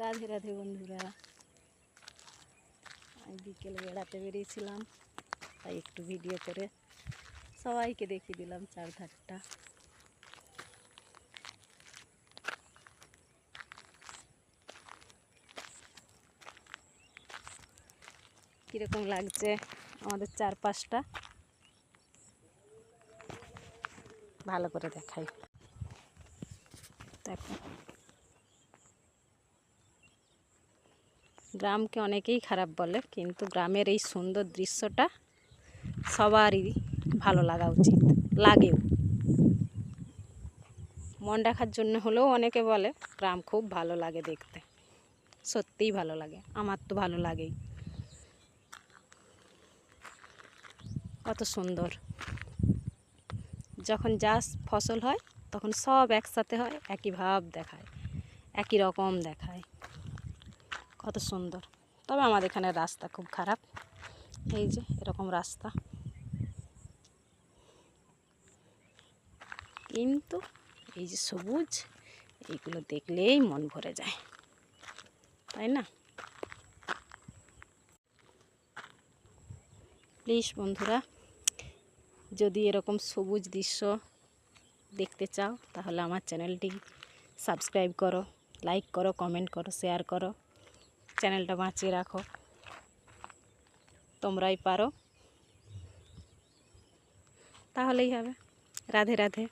রাধে রাধে বন্ধুরা। আমি বিকেলে বেড়াতে বেরিয়েছিলাম, তাই একটু ভিডিও করে সবাইকে দেখিয়ে দিলাম চারধারটা। কীরকম লাগছে আমাদের চারপাশটা? ভালো করে দেখাই। দেখো। গ্রামকে অনেকেই খারাপ বলে, কিন্তু গ্রামের এই সুন্দর দৃশ্যটা সবারই ভালো লাগা উচিত, লাগেও। মন রাখার জন্য হলেও অনেকে বলে, গ্রাম খুব ভালো লাগে দেখতে। সত্যিই ভালো লাগে, আমার তো ভালো লাগেই। কত সুন্দর। যখন যা ফসল হয়, তখন সব একসাথে হয়, একই ভাব দেখায়, একই রকম দেখায়। কত সুন্দর। তবে আমাদের এখানে রাস্তা খুব খারাপ। এই যে, এরকম রাস্তা। কিন্তু এই যে সবুজ, এইগুলো দেখলেই মন ভরে যায়। তাই না? প্লিজ বন্ধুরা, যদি এরকম সবুজ দৃশ্য দেখতে চাও, তাহলে আমার চ্যানেলটি সাবস্ক্রাইব করো, লাইক করো, কমেন্ট করো, শেয়ার করো। চ্যানেলটা বাঁচিয়ে রাখো। তোমরাই পারো। তাহলেই হবে। রাধে রাধে।